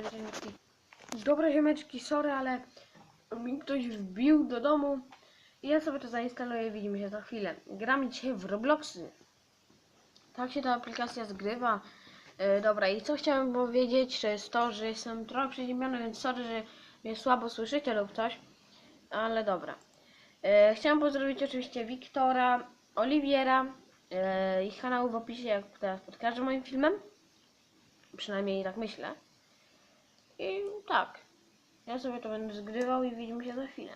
Ziemeczki. Dobra ziemeczki, sorry, ale mi ktoś wbił do domu i ja sobie to zainstaluję widzimy się za chwilę. Gramy dzisiaj w Robloxy. Tak się ta aplikacja zgrywa. E, dobra, i co chciałem powiedzieć, to jest to, że jestem trochę przeziębiony, więc sorry, że mnie słabo słyszycie lub coś. Ale dobra. E, chciałem pozdrowić oczywiście Wiktora, Oliwiera, e, ich kanału w opisie, jak teraz pod każdym moim filmem. Przynajmniej tak myślę. I tak. Ja sobie to będę zgrywał i widzimy się za chwilę.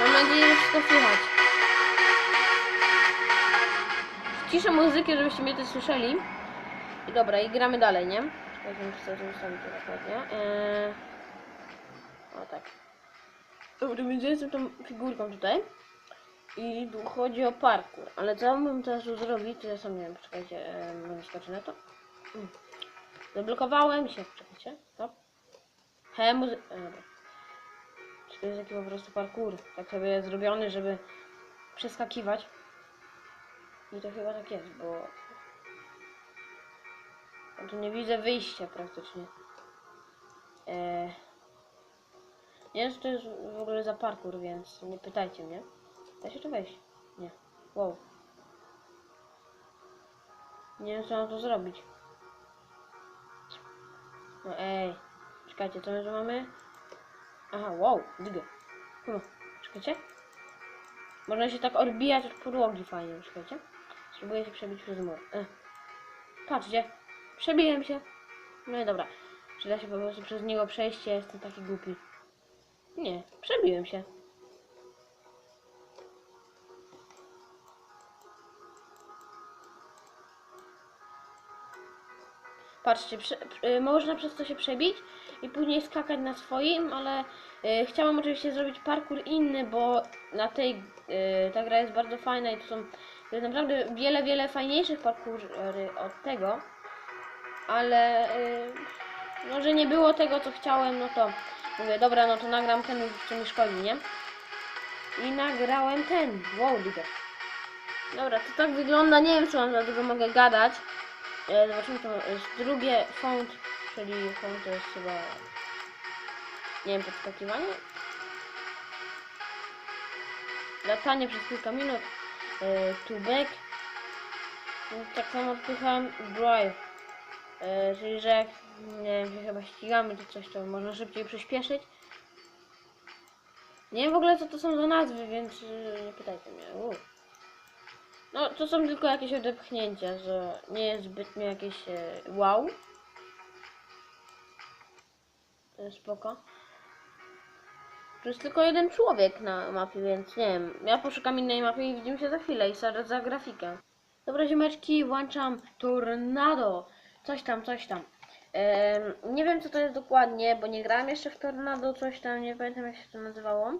Mam nadzieję, że wszystko słychać. Ciszę muzykę, żebyście mnie też słyszeli. I dobra, i gramy dalej, nie? Czekajcie, muszę sobie ustawić to dokładnie. Eee... O tak. Dobra, więc jestem tą figurką tutaj. I tu chodzi o parkour. Ale co bym teraz tu zrobić, to ja sam nie wiem, czekajcie, e, może skoczę na to. Mm. Zablokowałem się, czekajcie, stop. He, muzy... E. Czy to jest taki po prostu parkour, tak sobie zrobiony, żeby przeskakiwać. I to chyba tak jest, bo... Ja tu nie widzę wyjścia praktycznie. Eee... Nie wiem, co to jest w ogóle za parkour, więc nie pytajcie mnie. Da się tu wejść? Nie. Wow. Nie wiem, co mam tu zrobić. No ej. Czekajcie, co my tu mamy? Aha, wow, dygę. Kurwa, czekajcie. Można się tak odbijać od podłogi fajnie, czekajcie. Spróbuję się przebić przez mur. E. Patrzcie, przebiłem się. No i dobra. Czy da się po prostu przez niego przejść? Ja jestem taki głupi. Nie, przebiłem się. Patrzcie, prze, y, można przez to się przebić i później skakać na swoim, ale y, chciałam oczywiście zrobić parkour inny, bo na tej y, ta gra jest bardzo fajna i to są jest naprawdę wiele, wiele fajniejszych parkoury od tego, ale y, no, że nie było tego, co chciałem, no to mówię, dobra, no to nagram ten, co mi szkodzi, nie? I nagrałem ten, wow, digga. Dobra, to tak wygląda, nie wiem, co mam za dużo mogę gadać. E, Zobaczymy, to jest drugie font, czyli font to jest chyba, nie wiem, podskakiwanie. Latanie przez kilka minut, e, to back. No, Tak samo odpycham drive, e, czyli że jak, nie się chyba ścigamy czy coś, to można szybciej przyspieszyć. Nie wiem w ogóle co to są za nazwy, więc e, nie pytajcie mnie. U. No, to są tylko jakieś odepchnięcia, że nie jest zbytnio jakieś e, wow. Spoko. Tu jest tylko jeden człowiek na mapie, więc nie wiem. Ja poszukam innej mapy i widzimy się za chwilę i sorry za grafikę. Dobra ziomeczki, włączam Tornado. Coś tam, coś tam. Em, nie wiem co to jest dokładnie, bo nie grałem jeszcze w Tornado, coś tam, nie pamiętam jak się to nazywało.